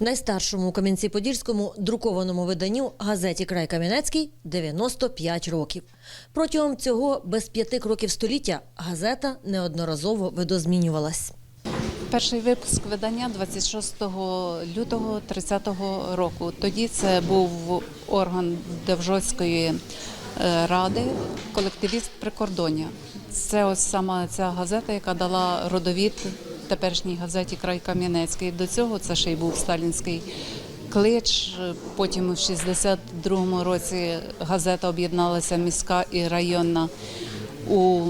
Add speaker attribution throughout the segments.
Speaker 1: Найстаршому у Кам'янці-Подільському друкованому виданню газеті Край Кам'янецький 95 років. Протягом цього без п'яти кроків століття газета неодноразово видозмінювалась.
Speaker 2: Перший випуск видання 26 лютого 30-го року. Тоді це був орган Девжоцької е, ради, колективіст прикордоння. Це ось сама ця газета, яка дала родовід теперішній газеті Край Кам'янецький. До цього це ще й був сталінський клич. Потім в 62-му році газета об'єдналася міська і районна у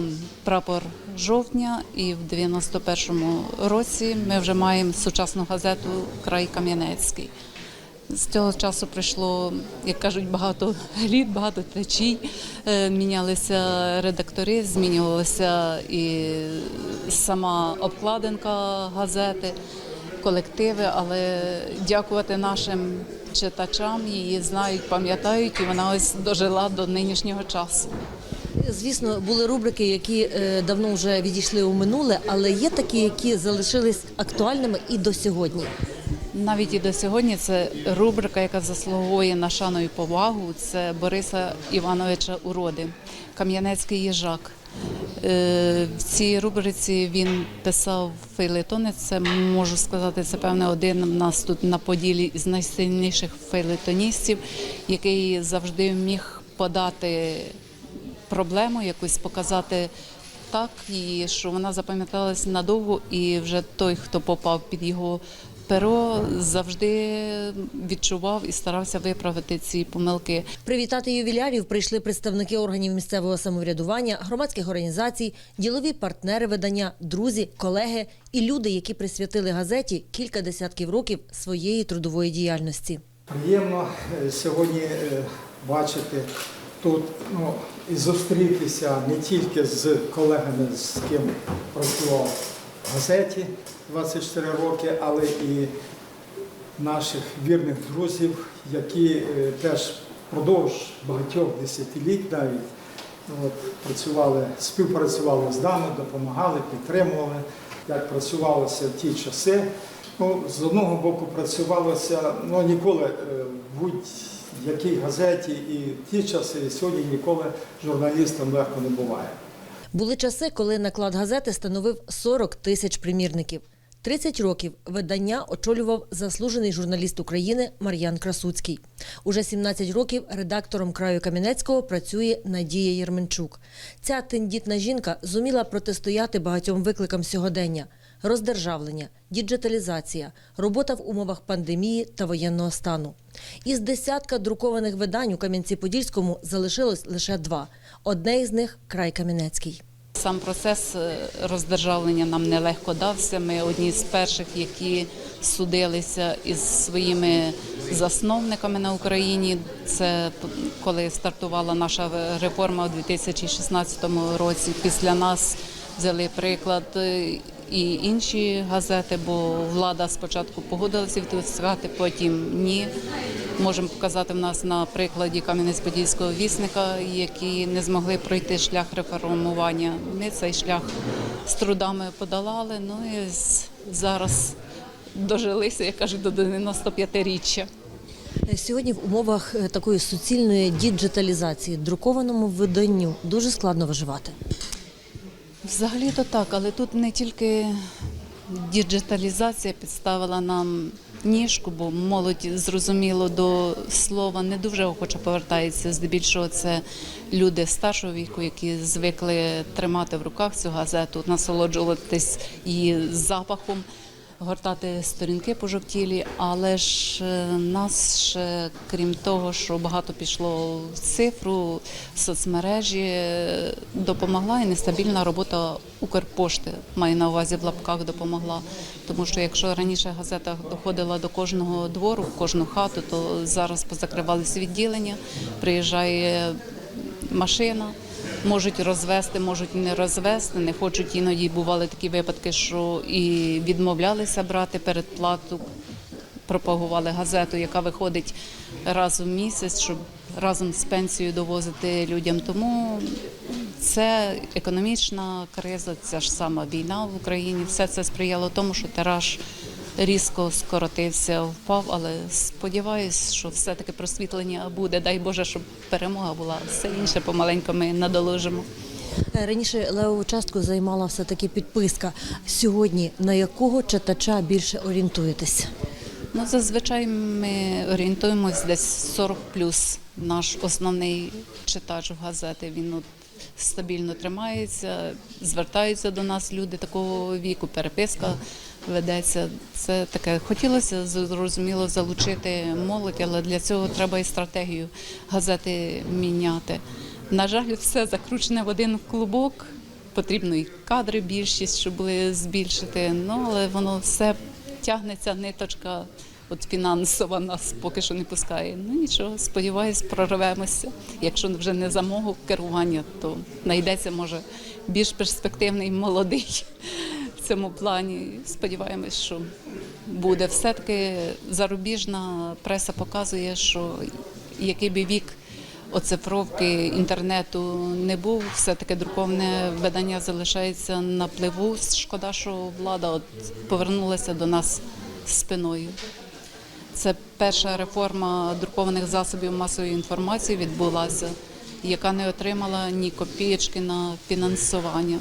Speaker 2: прапор жовтня, і в 91-му році ми вже маємо сучасну газету Край Кам'янецький. З цього часу пройшло, як кажуть, багато літ, багато течій. Е, Мінялися редактори, змінювалася і сама обкладинка газети, колективи, але дякувати нашим читачам її знають, пам'ятають, і вона ось дожила до нинішнього часу.
Speaker 1: Звісно, були рубрики, які е, давно вже відійшли у минуле, але є такі, які залишились актуальними і до сьогодні.
Speaker 2: Навіть і до сьогодні це рубрика, яка заслуговує на шану і повагу. Це Бориса Івановича Уроди, Кам'янецький їжак. Е, В цій рубриці він писав фейлетони. Це можу сказати, це певне один в нас тут на поділі із найсильніших фейлетоністів, який завжди міг подати проблему, якусь показати так, і що вона запам'яталась надовго, і вже той, хто попав під його перо, завжди відчував і старався виправити ці помилки.
Speaker 1: Привітати ювілярів прийшли представники органів місцевого самоврядування, громадських організацій, ділові партнери видання, друзі, колеги і люди, які присвятили газеті кілька десятків років своєї трудової діяльності.
Speaker 3: Приємно е, сьогодні е, бачити тут ну, і зустрітися не тільки з колегами, з ким працював газеті 24 роки, але і наших вірних друзів, які е, теж впродовж багатьох десятиліть навіть от, працювали, співпрацювали з нами, допомагали, підтримували, як працювалося в ті часи. Ну, з одного боку працювалося ну, ніколи е, в будь-якій газеті і в ті часи, і сьогодні ніколи журналістам легко не буває.
Speaker 1: Були часи, коли наклад газети становив 40 тисяч примірників. 30 років видання очолював заслужений журналіст України Мар'ян Красуцький. Уже 17 років редактором краю Кам'янецького працює Надія Єрменчук. Ця тендітна жінка зуміла протистояти багатьом викликам сьогодення: роздержавлення, діджиталізація, робота в умовах пандемії та воєнного стану. Із десятка друкованих видань у Кам'янці-Подільському залишилось лише два. Одне із них край Кам'янецький.
Speaker 2: Сам процес е, роздержавлення нам нелегко дався. Ми одні з перших, які судилися із своїми засновниками на Україні. Це коли стартувала наша реформа у 2016 році. Після нас взяли приклад е, і інші газети, бо влада спочатку погодилася відпускати, потім ні. Можемо показати в нас на прикладі Кам'янець-Подільського вісника, які не змогли пройти шлях реформування. Ми цей шлях з трудами подолали. Ну і зараз дожилися, як кажуть, до 95-річчя.
Speaker 1: Сьогодні в умовах е, такої суцільної діджиталізації друкованому виданню дуже складно виживати.
Speaker 2: Взагалі то так, але тут не тільки діджиталізація підставила нам ніжку, бо молодь зрозуміло до слова не дуже охоче повертається. Здебільшого це люди старшого віку, які звикли тримати в руках цю газету, насолоджуватись її запахом. Гортати сторінки пожовтілі, але ж е, нас ще, крім того, що багато пішло в цифру, в соцмережі, е, допомогла і нестабільна робота Укрпошти, маю на увазі в лапках допомогла. Тому що якщо раніше газета доходила до кожного двору, в кожну хату, то зараз позакривалися відділення, приїжджає машина. Можуть розвести, можуть не розвести, не хочуть іноді бували такі випадки, що і відмовлялися брати передплату, пропагували газету, яка виходить раз у місяць, щоб разом з пенсією довозити людям. Тому це економічна криза, ця ж сама війна в Україні. Все це сприяло тому, що тираж різко скоротився, впав, але сподіваюся, що все-таки просвітлення буде. Дай Боже, щоб перемога була. Все інше помаленьку ми надоложимо.
Speaker 1: Е, Раніше левову частку займала все-таки підписка. Сьогодні на якого читача більше орієнтуєтесь?
Speaker 2: Ну, зазвичай ми орієнтуємось десь 40 плюс. Наш основний читач газети. Він от стабільно тримається, звертаються до нас люди такого віку, переписка ведеться. Це таке. Хотілося зрозуміло залучити молодь, але для цього треба і стратегію газети міняти. На жаль, все закручене в один клубок. Потрібно і кадри більшість, щоб збільшити. Ну але воно все тягнеться ниточка. От фінансова нас поки що не пускає. Ну нічого, сподіваюсь, прорвемося. Якщо вже не за мого керування, то знайдеться може більш перспективний молодий цьому плані. Сподіваємось, що буде. Все-таки зарубіжна преса показує, що який би вік оцифровки інтернету не був, все-таки друковне видання залишається на пливу. Шкода, що влада от повернулася до нас спиною. Це перша реформа друкованих засобів масової інформації відбулася, яка не отримала ні копієчки на фінансування.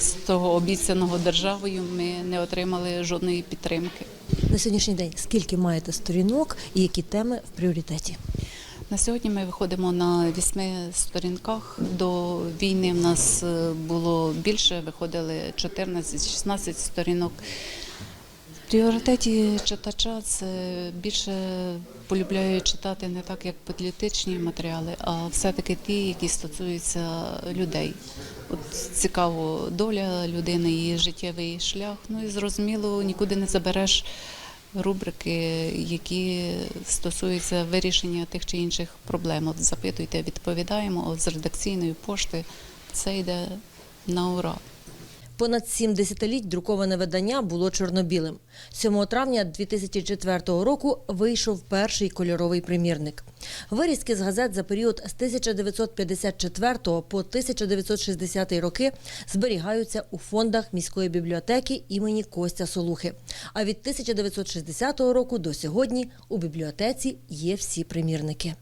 Speaker 2: З того обіцяного державою ми не отримали жодної підтримки.
Speaker 1: На сьогоднішній день скільки маєте сторінок і які теми в пріоритеті?
Speaker 2: На сьогодні ми виходимо на вісьми сторінках. До війни в нас е, було більше, виходили 14-16 сторінок. В пріоритеті читача це більше полюбляю читати не так, як політичні матеріали, а все-таки ті, які стосуються людей. От цікаво доля людини, її життєвий шлях. Ну і зрозуміло, нікуди не забереш рубрики, які стосуються вирішення тих чи інших проблем. От запитуйте, відповідаємо. От з редакційної пошти це йде на ура.
Speaker 1: Понад сім десятиліть друковане видання було чорнобілим. 7 травня 2004 року вийшов перший кольоровий примірник. Вирізки з газет за період з 1954 по 1960 роки зберігаються у фондах міської бібліотеки імені Костя Солухи. А від 1960 року до сьогодні у бібліотеці є всі примірники.